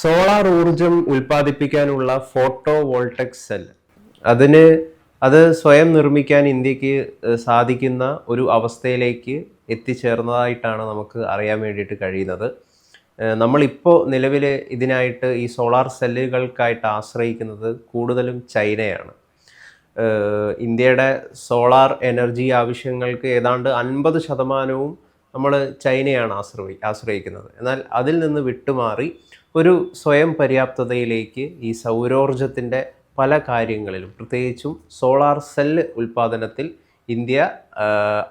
Solar ഊർജം ഉൽപ്പാദിപ്പിക്കാനുള്ള photo വോൾട്ടക് cell. അതിന് അത് സ്വയം നിർമ്മിക്കാൻ ഇന്ത്യയ്ക്ക് സാധിക്കുന്ന ഒരു അവസ്ഥയിലേക്ക് എത്തിച്ചേർന്നതായിട്ടാണ് നമുക്ക് അറിയാൻ വേണ്ടിയിട്ട് കഴിയുന്നത്. നമ്മളിപ്പോൾ നിലവിൽ ഇതിനായിട്ട് ഈ സോളാർ സെല്ലുകൾക്കായിട്ട് ആശ്രയിക്കുന്നത് കൂടുതലും ചൈനയാണ്. ഇന്ത്യയുടെ സോളാർ എനർജി ആവശ്യങ്ങൾക്ക് ഏതാണ്ട് അൻപത് ശതമാനവും നമ്മൾ ചൈനയാണ് ആശ്രയി ആശ്രയിക്കുന്നത്. എന്നാൽ അതിൽ നിന്ന് വിട്ടുമാറി ഒരു സ്വയം പര്യാപ്തതയിലേക്ക് ഈ സൗരോർജത്തിന്റെ പല കാര്യങ്ങളിലും പ്രത്യേകിച്ചും സോളാർ സെല്ല് ഉൽപ്പാദനത്തിൽ ഇന്ത്യ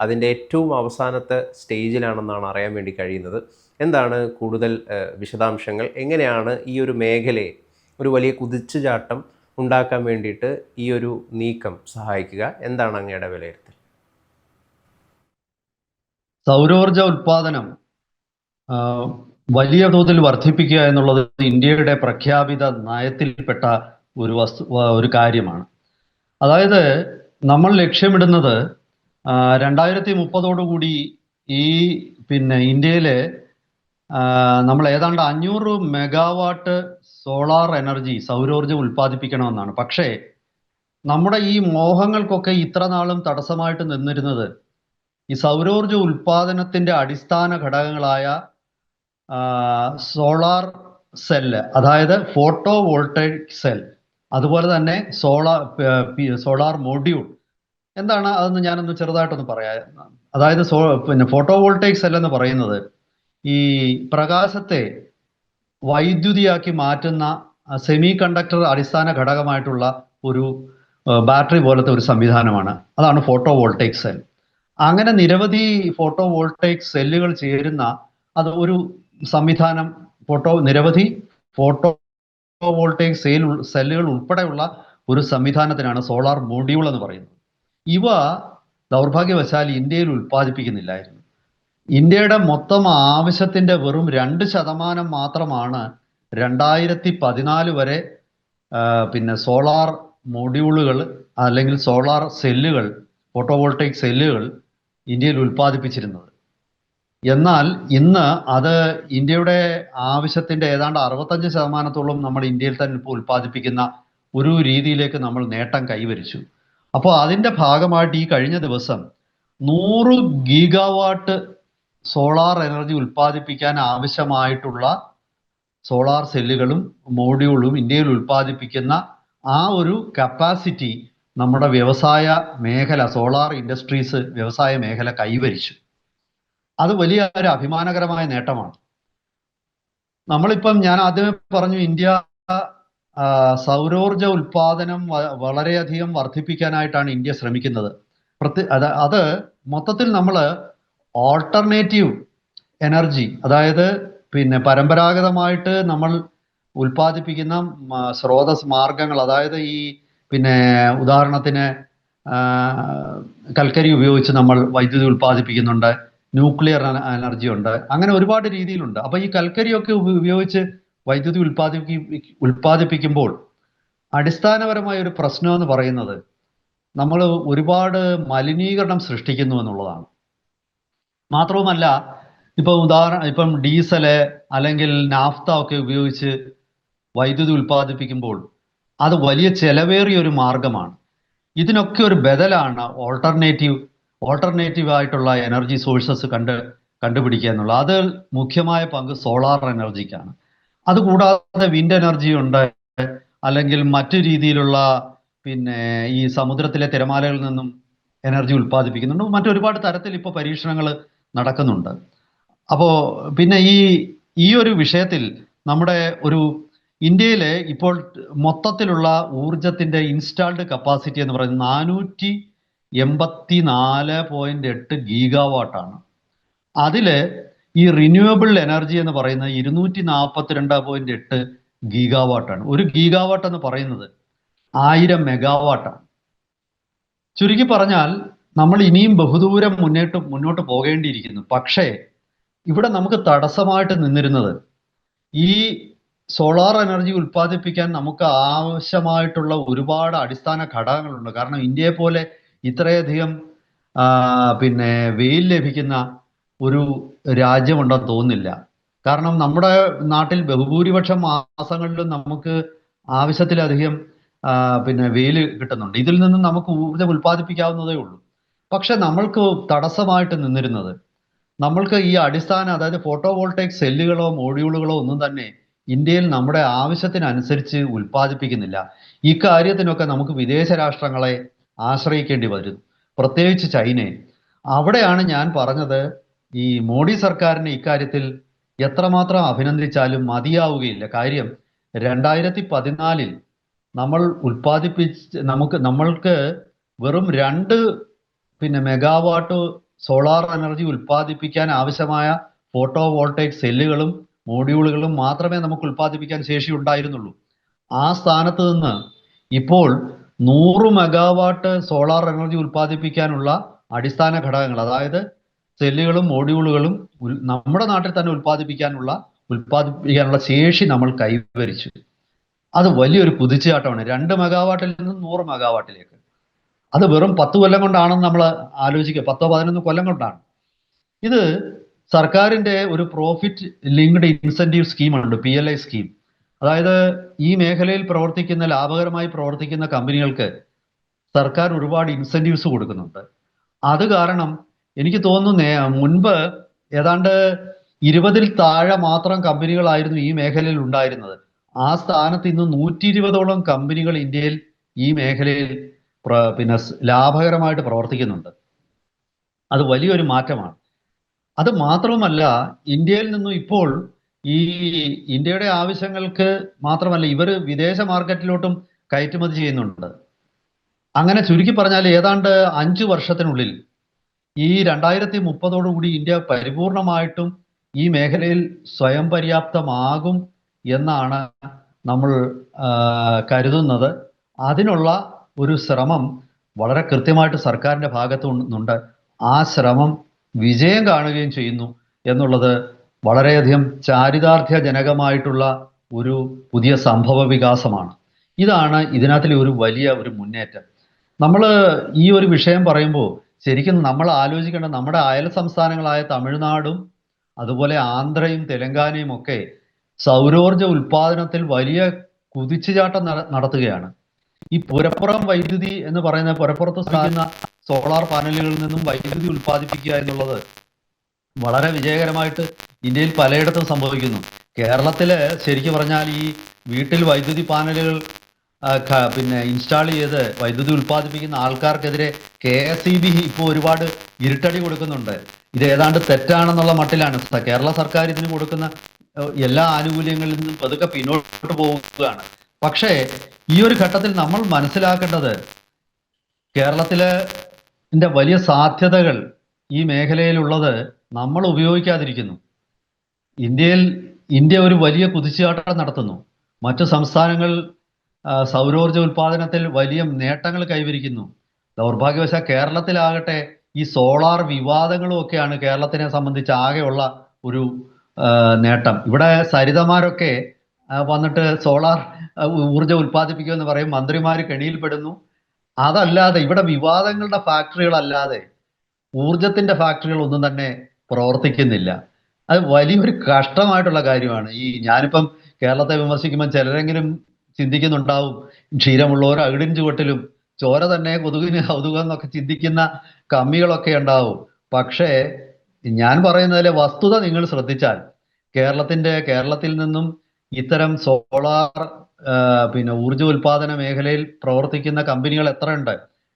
അതിന്റെ ഏറ്റവും അവസാനത്തെ സ്റ്റേജിലാണെന്നാണ് അറിയാൻ വേണ്ടി കഴിയുന്നത്. എന്താണ് കൂടുതൽ വിശദാംശങ്ങൾ? എങ്ങനെയാണ് ഈ ഒരു മേഖലയെ ഒരു വലിയ കുതിച്ചുചാട്ടം ഉണ്ടാക്കാൻ വേണ്ടിയിട്ട് ഈ ഒരു നീക്കം സഹായിക്കുക? എന്താണ് അങ്ങയുടെ വിലയിരുത്തൽ? സൗരോർജ ഉൽപാദനം വലിയ തോതിൽ വർദ്ധിപ്പിക്കുക എന്നുള്ളത് ഇന്ത്യയുടെ പ്രഖ്യാപിത നയത്തിൽപ്പെട്ട ഒരു വസ്തു ഒരു കാര്യമാണ്. അതായത് നമ്മൾ ലക്ഷ്യമിടുന്നത് രണ്ടായിരത്തി മുപ്പതോടുകൂടി ഈ പിന്നെ ഇന്ത്യയിലെ നമ്മൾ ഏതാണ്ട് അഞ്ഞൂറ് മെഗാവാട്ട് സോളാർ എനർജി സൗരോർജം ഉൽപ്പാദിപ്പിക്കണമെന്നാണ്. പക്ഷേ നമ്മുടെ ഈ മോഹങ്ങൾക്കൊക്കെ ഇത്ര നാളും തടസ്സമായിട്ട് നിന്നിരുന്നത് ഈ സൗരോർജ ഉൽപാദനത്തിന്റെ അടിസ്ഥാന ഘടകങ്ങളായ സോളാർ സെല്ല് അതായത് ഫോട്ടോ വോൾട്ടൈക് സെൽ അതുപോലെ തന്നെ സോളാർ സോളാർ മോഡ്യൂൾ. എന്താണ്? അതെന്ന് ഞാനൊന്ന് ചെറുതായിട്ടൊന്ന് പറയാം. അതായത് സോ പിന്നെ ഫോട്ടോ വോൾട്ടൈക് സെൽ എന്ന് പറയുന്നത് ഈ പ്രകാശത്തെ വൈദ്യുതിയാക്കി മാറ്റുന്ന സെമി കണ്ടക്ടർ അടിസ്ഥാന ഘടകമായിട്ടുള്ള ഒരു ബാറ്ററി പോലത്തെ ഒരു സംവിധാനമാണ്. അതാണ് ഫോട്ടോ വോൾട്ടൈക് സെൽ. അങ്ങനെ നിരവധി ഫോട്ടോ വോൾട്ടൈക് സെല്ലുകൾ ചേരുന്ന അത് ഒരു സംവിധാനം ഫോട്ടോ നിരവധി ഫോട്ടോ വോൾട്ടേജ് സെയിൽ സെല്ലുകൾ ഉൾപ്പെടെയുള്ള ഒരു സംവിധാനത്തിനാണ് സോളാർ മോഡ്യൂൾ എന്ന് പറയുന്നത്. ഇവ ദൗർഭാഗ്യവശാൽ ഇന്ത്യയിൽ ഉൽപ്പാദിപ്പിക്കുന്നില്ലായിരുന്നു. ഇന്ത്യയുടെ മൊത്തം ആവശ്യത്തിന്റെ വെറും രണ്ട് ശതമാനം മാത്രമാണ് രണ്ടായിരത്തി പതിനാല് വരെ പിന്നെ സോളാർ മോഡ്യൂളുകൾ അല്ലെങ്കിൽ സോളാർ സെല്ലുകൾ ഫോട്ടോവോൾട്ടൈക് സെല്ലുകൾ ഇന്ത്യയിൽ ഉൽപ്പാദിപ്പിച്ചിരുന്നത്. എന്നാൽ ഇന്ന് അത് ഇന്ത്യയുടെ ആവശ്യത്തിന്റെ ഏതാണ്ട് അറുപത്തഞ്ച് ശതമാനത്തോളം നമ്മൾ ഇന്ത്യയിൽ തന്നെ ഇപ്പോൾ ഉൽപ്പാദിപ്പിക്കുന്ന ഒരു രീതിയിലേക്ക് നമ്മൾ നേട്ടം കൈവരിച്ചു. അപ്പോൾ അതിന്റെ ഭാഗമായിട്ട് ഈ കഴിഞ്ഞ ദിവസം നൂറ് ഗീഗാവാട്ട് സോളാർ എനർജി ഉൽപ്പാദിപ്പിക്കാൻ ആവശ്യമായിട്ടുള്ള സോളാർ സെല്ലുകളും മോഡ്യൂളും ഇന്ത്യയിൽ ഉൽപ്പാദിപ്പിക്കുന്ന ആ ഒരു കപ്പാസിറ്റി നമ്മുടെ വ്യവസായ മേഖല സോളാർ ഇൻഡസ്ട്രീസ് വ്യവസായ മേഖല കൈവരിച്ചു. അത് വലിയ ഒരു അഭിമാനകരമായ നേട്ടമാണ്. നമ്മളിപ്പം ഞാൻ ആദ്യമേ പറഞ്ഞു ഇന്ത്യ സൗരോർജ ഉൽപാദനം വളരെയധികം വർദ്ധിപ്പിക്കാനായിട്ടാണ് ഇന്ത്യ ശ്രമിക്കുന്നത്. പ്രത്യ അത് അത് മൊത്തത്തിൽ നമ്മൾ ഓൾട്ടർനേറ്റീവ് എനർജി അതായത് പിന്നെ പരമ്പരാഗതമായിട്ട് നമ്മൾ ഉൽപ്പാദിപ്പിക്കുന്ന സ്രോതസ് മാർഗങ്ങൾ അതായത് ഈ പിന്നെ ഉദാഹരണത്തിന് കൽക്കരി ഉപയോഗിച്ച് നമ്മൾ വൈദ്യുതി ഉൽപ്പാദിപ്പിക്കുന്നുണ്ട്. ന്യൂക്ലിയർ എനർജി ഉണ്ട്. അങ്ങനെ ഒരുപാട് രീതിയിലുണ്ട്. അപ്പൊ ഈ കൽക്കരിയൊക്കെ ഉപയോഗിച്ച് വൈദ്യുതി ഉൽപ്പാദിപ്പി ഉൽപ്പാദിപ്പിക്കുമ്പോൾ അടിസ്ഥാനപരമായ ഒരു പ്രശ്നം എന്ന് പറയുന്നത് നമ്മൾ ഒരുപാട് മലിനീകരണം സൃഷ്ടിക്കുന്നു എന്നുള്ളതാണ്. മാത്രവുമല്ല ഇപ്പൊ ഉദാഹരണം ഇപ്പം ഡീസൽ അല്ലെങ്കിൽ നാഫ്ത ഒക്കെ ഉപയോഗിച്ച് വൈദ്യുതി ഉൽപ്പാദിപ്പിക്കുമ്പോൾ അത് വലിയ ചെലവേറിയ ഒരു മാർഗമാണ്. ഇതിനൊക്കെ ഒരു ബദലാണ് ഓൾട്ടർനേറ്റീവ് ഓൾട്ടർനേറ്റീവ് ആയിട്ടുള്ള എനർജി സോഴ്സസ് കണ്ട് കണ്ടുപിടിക്കുക എന്നുള്ളത് അത് മുഖ്യമായ പങ്ക് സോളാർ എനർജിക്കാണ് അതുകൂടാതെ വിൻഡ് എനർജി ഉണ്ട് അല്ലെങ്കിൽ മറ്റു രീതിയിലുള്ള പിന്നെ ഈ സമുദ്രത്തിലെ തിരമാലകളിൽ നിന്നും എനർജി ഉൽപ്പാദിപ്പിക്കുന്നുണ്ട്. മറ്റൊരുപാട് തരത്തിൽ ഇപ്പോൾ പരീക്ഷണങ്ങൾ നടക്കുന്നുണ്ട്. അപ്പോൾ പിന്നെ ഈ ഈ ഒരു വിഷയത്തിൽ നമ്മുടെ ഒരു ഇന്ത്യയിലെ ഇപ്പോൾ മൊത്തത്തിലുള്ള ഊർജത്തിന്റെ ഇൻസ്റ്റാൾഡ് കപ്പാസിറ്റി എന്ന് പറയുന്നത് നാനൂറ്റി എൺപത്തി നാല് പോയിന്റ് എട്ട് ഗീഗാവാട്ടാണ്. അതിൽ ഈ റിന്യൂവബിൾ എനർജി എന്ന് പറയുന്നത് ഇരുന്നൂറ്റി നാൽപ്പത്തിരണ്ട് പോയിന്റ് എട്ട് ഗീഗാവാട്ടാണ്. ഒരു ഗീഗാവാട്ട് എന്ന് പറയുന്നത് ആയിരം മെഗാവാട്ടാണ്. ചുരുക്കി പറഞ്ഞാൽ നമ്മൾ ഇനിയും ബഹുദൂരം മുന്നോട്ട് മുന്നോട്ട് പോകേണ്ടിയിരിക്കുന്നു. പക്ഷേ ഇവിടെ നമുക്ക് തടസ്സമായിട്ട് നിന്നിരുന്നത് ഈ സോളാർ എനർജി ഉൽപ്പാദിപ്പിക്കാൻ നമുക്ക് ആവശ്യമായിട്ടുള്ള ഒരുപാട് അടിസ്ഥാന ഘടകങ്ങളുണ്ട്. കാരണം ഇന്ത്യയെ പോലെ ഇത്രയധികം പിന്നെ വെയിൽ ലഭിക്കുന്ന ഒരു രാജ്യമുണ്ടെന്ന് തോന്നുന്നില്ല. കാരണം നമ്മുടെ നാട്ടിൽ ബഹുഭൂരിപക്ഷം മാസങ്ങളിലും നമുക്ക് ആവശ്യത്തിലധികം പിന്നെ വെയിൽ കിട്ടുന്നുണ്ട്. ഇതിൽ നിന്നും നമുക്ക് ഊർജം ഉൽപ്പാദിപ്പിക്കാവുന്നതേ ഉള്ളൂ. പക്ഷെ നമ്മൾക്ക് തടസ്സമായിട്ട് നിന്നിരുന്നത് നമ്മൾക്ക് ഈ അടിസ്ഥാന അതായത് ഫോട്ടോ വോൾട്ടേക് സെല്ലുകളോ മോഡ്യൂളുകളോ ഒന്നും തന്നെ ഇന്ത്യയിൽ നമ്മുടെ ആവശ്യത്തിനനുസരിച്ച് ഉൽപ്പാദിപ്പിക്കുന്നില്ല. ഇക്കാര്യത്തിനൊക്കെ നമുക്ക് വിദേശ രാഷ്ട്രങ്ങളെ ആശ്രയിക്കേണ്ടി വരും. പ്രത്യേകിച്ച് ചൈനയെ. അവിടെയാണ് ഞാൻ പറഞ്ഞത് ഈ മോഡി സർക്കാരിനെ ഇക്കാര്യത്തിൽ എത്രമാത്രം അഭിനന്ദിച്ചാലും മതിയാവുകയില്ല. കാര്യം രണ്ടായിരത്തി പതിനാലിൽ നമ്മൾ ഉൽപ്പാദിപ്പിച്ച് നമുക്ക് നമ്മൾക്ക് വെറും രണ്ട് പിന്നെ മെഗാവാട്ട് സോളാർ എനർജി ഉൽപ്പാദിപ്പിക്കാൻ ആവശ്യമായ ഫോട്ടോ വോൾട്ടൈക് സെല്ലുകളും മോഡ്യൂളുകളും മാത്രമേ നമുക്ക് ഉൽപ്പാദിപ്പിക്കാൻ ശേഷി ഉണ്ടായിരുന്നുള്ളൂ ആ സ്ഥാനത്ത് നിന്ന് ഇപ്പോൾ നൂറ് മെഗാവാട്ട് സോളാർ എനർജി ഉൽപ്പാദിപ്പിക്കാനുള്ള അടിസ്ഥാന ഘടകങ്ങൾ അതായത് സെല്ലുകളും മോഡ്യൂളുകളും നമ്മുടെ നാട്ടിൽ തന്നെ ഉൽപ്പാദിപ്പിക്കാനുള്ള ഉൽപ്പാദിപ്പിക്കാനുള്ള ശേഷി നമ്മൾ കൈവരിച്ചു. അത് വലിയൊരു കുതിച്ചുചാട്ടമാണ്. രണ്ട് മെഗാവാട്ടിൽ നിന്ന് നൂറ് മെഗാവാട്ടിലേക്ക് അത് വെറും പത്ത് കൊല്ലം കൊണ്ടാണെന്ന് നമ്മൾ ആലോചിക്കുക. പത്തോ പതിനൊന്ന് കൊല്ലം കൊണ്ടാണ്. ഇത് സർക്കാരിന്റെ ഒരു പ്രോഫിറ്റ് ലിങ്ക്ഡ് ഇൻസെന്റീവ് സ്കീമുണ്ട് പി എൽ ഐ സ്കീം അതായത് ഈ മേഖലയിൽ പ്രവർത്തിക്കുന്ന ലാഭകരമായി പ്രവർത്തിക്കുന്ന കമ്പനികൾക്ക് സർക്കാർ ഒരുപാട് ഇൻസെന്റീവ്സ് കൊടുക്കുന്നുണ്ട്. അത് കാരണം എനിക്ക് തോന്നുന്നു മുൻപ് ഏതാണ്ട് ഇരുപതിൽ താഴെ മാത്രം കമ്പനികളായിരുന്നു ഈ മേഖലയിൽ ഉണ്ടായിരുന്നത്. ആ സ്ഥാനത്ത് ഇന്ന് നൂറ്റി ഇരുപതോളം കമ്പനികൾ ഇന്ത്യയിൽ ഈ മേഖലയിൽ പിന്നെ ലാഭകരമായിട്ട് പ്രവർത്തിക്കുന്നുണ്ട്. അത് വലിയൊരു മാറ്റമാണ്. അത് മാത്രവുമല്ല ഇന്ത്യയിൽ നിന്നും ഇപ്പോൾ ഈ ഇന്ത്യയുടെ ആവശ്യങ്ങൾക്ക് മാത്രമല്ല ഇവർ വിദേശ മാർക്കറ്റിലോട്ടും കയറ്റുമതി ചെയ്യുന്നുണ്ട്. അങ്ങനെ ചുരുക്കി പറഞ്ഞാൽ ഏതാണ്ട് അഞ്ചു വർഷത്തിനുള്ളിൽ ഈ രണ്ടായിരത്തി മുപ്പതോടുകൂടി ഇന്ത്യ പരിപൂർണമായിട്ടും ഈ മേഖലയിൽ സ്വയം പര്യാപ്തമാകും എന്നാണ് നമ്മൾ കരുതുന്നത്. അതിനുള്ള ഒരു ശ്രമം വളരെ കൃത്യമായിട്ട് സർക്കാരിന്റെ ഭാഗത്തു നിന്നുണ്ട്. ആ ശ്രമം വിജയം കാണുകയും ചെയ്യുന്നു എന്നുള്ളത് വളരെയധികം ചാരിതാർത്ഥ്യജനകമായിട്ടുള്ള ഒരു പുതിയ സംഭവ വികാസമാണ്. ഇതാണ് ഇതിനകത്തിലെ ഒരു വലിയ ഒരു മുന്നേറ്റം. നമ്മൾ ഈ ഒരു വിഷയം പറയുമ്പോൾ ശരിക്കും നമ്മൾ ആലോചിക്കേണ്ട നമ്മുടെ അയൽ സംസ്ഥാനങ്ങളായ തമിഴ്നാടും അതുപോലെ ആന്ധ്രയും തെലങ്കാനയും ഒക്കെ സൗരോർജ ഉൽപാദനത്തിൽ വലിയ കുതിച്ചുചാട്ടം നട- നടത്തുകയാണ്. ഈ പുരപ്പുറം വൈദ്യുതി എന്ന് പറയുന്ന പുരപ്പുറത്ത് സ്ഥാപിക്കുന്ന സോളാർ പാനലുകളിൽ നിന്നും വൈദ്യുതി ഉൽപ്പാദിപ്പിക്കുക എന്നുള്ളത് വളരെ വിജയകരമായിട്ട് ഇന്ത്യയിൽ പലയിടത്തും സംഭവിക്കുന്നു. കേരളത്തിൽ ശരിക്കും പറഞ്ഞാൽ ഈ വീട്ടിൽ വൈദ്യുതി പാനലുകൾ പിന്നെ ഇൻസ്റ്റാൾ ചെയ്ത് വൈദ്യുതി ഉൽപ്പാദിപ്പിക്കുന്ന ആൾക്കാർക്കെതിരെ കെ എസ് ഇ ബി ഇപ്പോൾ ഒരുപാട് ഇരുട്ടടി കൊടുക്കുന്നുണ്ട്. ഇത് ഏതാണ്ട് തെറ്റാണെന്നുള്ള മട്ടിലാണ്. കേരള സർക്കാർ ഇതിന് കൊടുക്കുന്ന എല്ലാ ആനുകൂല്യങ്ങളിൽ നിന്നും പതുക്കെ പിന്നോട്ട് പോവുകയാണ്. പക്ഷേ ഈ ഒരു ഘട്ടത്തിൽ നമ്മൾ മനസ്സിലാക്കേണ്ടത് കേരളത്തിലെ വലിയ സാധ്യതകൾ ഈ മേഖലയിലുള്ളത് നമ്മൾ ഉപയോഗിക്കാതിരിക്കുന്നു. ഇന്ത്യയിൽ ഇന്ത്യ ഒരു വലിയ കുതിച്ചുചാട്ടം നടത്തുന്നു. മറ്റു സംസ്ഥാനങ്ങൾ സൗരോർജ ഉൽപാദനത്തിൽ വലിയ നേട്ടങ്ങൾ കൈവരിക്കുന്നു. ദൗർഭാഗ്യവശാൽ കേരളത്തിലാകട്ടെ ഈ സോളാർ വിവാദങ്ങളും ഒക്കെയാണ് കേരളത്തിനെ സംബന്ധിച്ച് ആകെയുള്ള ഒരു നേട്ടം. ഇവിടെ സരിതമാരൊക്കെ വന്നിട്ട് സോളാർ ഊർജം ഉൽപ്പാദിപ്പിക്കുമെന്ന് പറയും. മന്ത്രിമാർ കെണിയിൽപ്പെടുന്നു. അതല്ലാതെ ഇവിടെ വിവാദങ്ങളുടെ ഫാക്ടറികളല്ലാതെ ഊർജത്തിന്റെ ഫാക്ടറികൾ ഒന്നും തന്നെ പ്രവർത്തിക്കുന്നില്ല. അത് വലിയൊരു കഷ്ടമായിട്ടുള്ള കാര്യമാണ്. ഈ ഞാനിപ്പം കേരളത്തെ വിമർശിക്കുമ്പോൾ ചിലരെങ്കിലും ചിന്തിക്കുന്നുണ്ടാവും ക്ഷീരമുള്ളവർ അകിടിൻ ചുവട്ടിലും ചോര തന്നെ കൊതുകിന് കൗതുകം എന്നൊക്കെ ചിന്തിക്കുന്ന കമ്മികളൊക്കെ ഉണ്ടാവും. പക്ഷേ ഞാൻ പറയുന്നതിലെ വസ്തുത നിങ്ങൾ ശ്രദ്ധിച്ചാൽ കേരളത്തിന്റെ കേരളത്തിൽ നിന്നും ഇത്തരം സോളാർ പിന്നെ ഊർജ ഉൽപാദന മേഖലയിൽ പ്രവർത്തിക്കുന്ന കമ്പനികൾ എത്ര ഉണ്ട്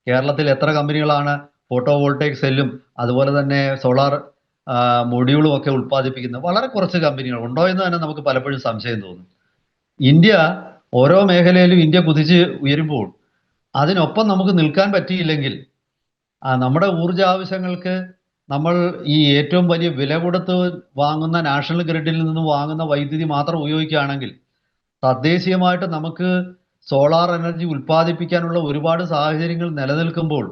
കേരളത്തിൽ എത്ര കമ്പനികളാണ് ഫോട്ടോ വോൾട്ടേക് സെല്ലും അതുപോലെ തന്നെ സോളാർ മൊഡ്യൂളും ഒക്കെ ഉൽപ്പാദിപ്പിക്കുന്ന വളരെ കുറച്ച് കമ്പനികൾ. ഉണ്ടോ എന്ന് തന്നെ നമുക്ക് പലപ്പോഴും സംശയം തോന്നും. ഇന്ത്യ ഓരോ മേഖലയിലും ഇന്ത്യ കുതിച്ച് ഉയരുമ്പോൾ അതിനൊപ്പം നമുക്ക് നിൽക്കാൻ പറ്റിയില്ലെങ്കിൽ നമ്മുടെ ഊർജ ആവശ്യങ്ങൾക്ക് നമ്മൾ ഈ ഏറ്റവും വലിയ വില കൊടുത്ത് വാങ്ങുന്ന നാഷണൽ ഗ്രിഡിൽ നിന്ന് വാങ്ങുന്ന വൈദ്യുതി മാത്രം ഉപയോഗിക്കുകയാണെങ്കിൽ തദ്ദേശീയമായിട്ട് നമുക്ക് സോളാർ എനർജി ഉൽപ്പാദിപ്പിക്കാനുള്ള ഒരുപാട് സാഹചര്യങ്ങൾ നിലനിൽക്കുമ്പോൾ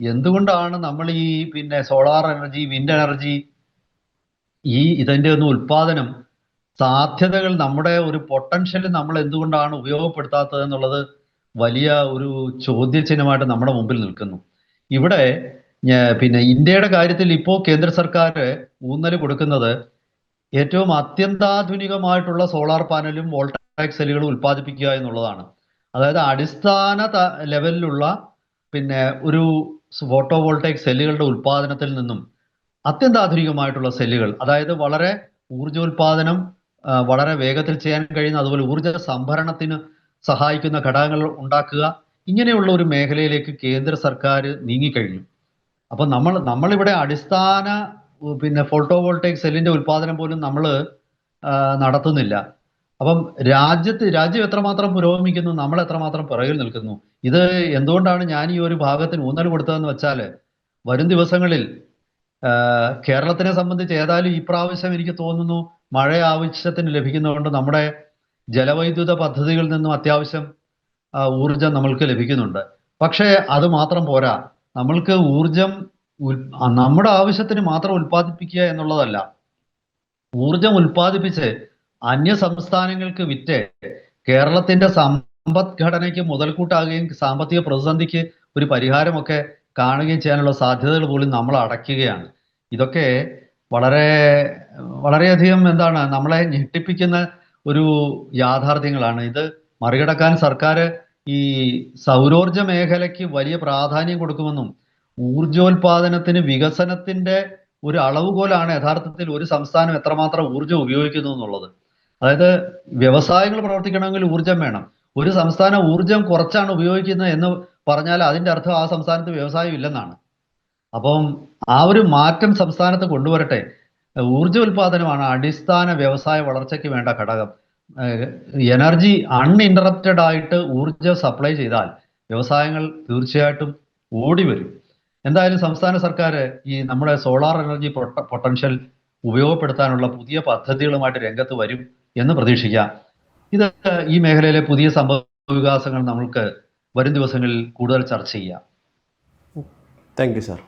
എന്തുകൊണ്ടാണ് നമ്മൾ ഈ പിന്നെ സോളാർ എനർജി വിൻഡ് എനർജി ഈ ഇതിന്റെ ഒന്നും ഉൽപാദനം സാധ്യതകൾ നമ്മുടെ ഒരു പൊട്ടൻഷ്യൽ നമ്മൾ എന്തുകൊണ്ടാണ് ഉപയോഗപ്പെടുത്താത്തത് എന്നുള്ളത് വലിയ ഒരു ചോദ്യചിഹ്നമായിട്ട് നമ്മുടെ മുമ്പിൽ നിൽക്കുന്നു. ഇവിടെ പിന്നെ ഇന്ത്യയുടെ കാര്യത്തിൽ ഇപ്പോൾ കേന്ദ്ര സർക്കാർ ഊന്നൽ കൊടുക്കുന്നത് ഏറ്റവും അത്യന്താധുനികമായിട്ടുള്ള സോളാർ പാനലും വോൾട്ടാക് സെല്ലുകളും ഉൽപ്പാദിപ്പിക്കുക എന്നുള്ളതാണ്. അതായത് അടിസ്ഥാന ലെവലിലുള്ള പിന്നെ ഒരു ഫോട്ടോ വോൾട്ടേക് സെല്ലുകളുടെ ഉൽപ്പാദനത്തിൽ നിന്നും അത്യന്താധുനികമായിട്ടുള്ള സെല്ലുകൾ അതായത് വളരെ ഊർജോൽപാദനം വളരെ വേഗത്തിൽ ചെയ്യാൻ കഴിയുന്ന അതുപോലെ ഊർജ സംഭരണത്തിന് സഹായിക്കുന്ന ഘടകങ്ങൾ ഉണ്ടാക്കുക ഇങ്ങനെയുള്ള ഒരു മേഖലയിലേക്ക് കേന്ദ്ര സർക്കാർ നീങ്ങിക്കഴിഞ്ഞു. അപ്പൊ നമ്മൾ നമ്മളിവിടെ അടിസ്ഥാന പിന്നെ ഫോട്ടോ വോൾട്ടേക് സെല്ലിന്റെ ഉൽപാദനം പോലും നമ്മൾ നടത്തുന്നില്ല. അപ്പം രാജ്യത്ത് രാജ്യം എത്രമാത്രം പുരോഗമിക്കുന്നു നമ്മൾ എത്രമാത്രം പിറകിൽ നിൽക്കുന്നു? ഇത് എന്തുകൊണ്ടാണ് ഞാൻ ഈ ഒരു ഭാഗത്തിന് ഊന്നൽ കൊടുത്തതെന്ന് വെച്ചാൽ വരും ദിവസങ്ങളിൽ കേരളത്തിനെ സംബന്ധിച്ച് ഏതായാലും ഈ പ്രാവശ്യം എനിക്ക് തോന്നുന്നു മഴ ആവശ്യത്തിന് ലഭിക്കുന്നതുകൊണ്ട് നമ്മുടെ ജലവൈദ്യുത പദ്ധതികളിൽ നിന്നും അത്യാവശ്യം ഊർജം നമ്മൾക്ക് ലഭിക്കുന്നുണ്ട്. പക്ഷേ അത് മാത്രം പോരാ. നമ്മൾക്ക് ഊർജം നമ്മുടെ ആവശ്യത്തിന് മാത്രം ഉൽപ്പാദിപ്പിക്കുക എന്നുള്ളതല്ല. ഊർജം ഉൽപ്പാദിപ്പിച്ച് അന്യ സംസ്ഥാനങ്ങൾക്ക് വിറ്റ് കേരളത്തിന്റെ സമ്പദ്ഘടനയ്ക്ക് മുതൽക്കൂട്ടാകുകയും സാമ്പത്തിക പ്രതിസന്ധിക്ക് ഒരു പരിഹാരമൊക്കെ കാണുകയും ചെയ്യാനുള്ള സാധ്യതകൾ പോലും നമ്മൾ അടയ്ക്കുകയാണ്. ഇതൊക്കെ വളരെ വളരെയധികം എന്താണ് നമ്മളെ ഞെട്ടിപ്പിക്കുന്ന ഒരു യാഥാർത്ഥ്യങ്ങളാണ്. ഇത് മറികടക്കാൻ സർക്കാർ ഈ സൗരോർജ മേഖലയ്ക്ക് വലിയ പ്രാധാന്യം കൊടുക്കുമെന്നും ഊർജോൽപാദനത്തിന് വികസനത്തിന്റെ ഒരു അളവുകോലാണ് യഥാർത്ഥത്തിൽ ഒരു സംസ്ഥാനം എത്രമാത്രം ഊർജം ഉപയോഗിക്കുന്നു എന്നുള്ളത്. അതായത് വ്യവസായങ്ങൾ പ്രവർത്തിക്കണമെങ്കിൽ ഊർജം വേണം. ഒരു സംസ്ഥാനം ഊർജം കുറച്ചാണ് ഉപയോഗിക്കുന്നത് എന്ന് പറഞ്ഞാൽ അതിന്റെ അർത്ഥം ആ സംസ്ഥാനത്ത് വ്യവസായം ഇല്ലെന്നാണ്. അപ്പം ആ ഒരു മാറ്റം സംസ്ഥാനത്ത് കൊണ്ടുവരട്ടെ. ഊർജ ഉൽപാദനമാണ് അടിസ്ഥാന വ്യവസായ വളർച്ചയ്ക്ക് വേണ്ട ഘടകം. എനർജി അൺഇന്ററപ്റ്റഡ് ആയിട്ട് ഊർജം സപ്ലൈ ചെയ്താൽ വ്യവസായങ്ങൾ തീർച്ചയായിട്ടും ഓടി വരും. എന്തായാലും സംസ്ഥാന സർക്കാർ ഈ നമ്മുടെ സോളാർ എനർജി പൊട്ടൻഷ്യൽ ഉപയോഗപ്പെടുത്താനുള്ള പുതിയ പദ്ധതികളുമായിട്ട് രംഗത്ത് വരും. എന്ന് പ്രതീക്ഷിക്കാം. ഇത് ഈ മേഖലയിലെ പുതിയ സംഭവ വികാസങ്ങൾ നമ്മൾക്ക് വരും ദിവസങ്ങളിൽ കൂടുതൽ ചർച്ച ചെയ്യാം. Thank you sir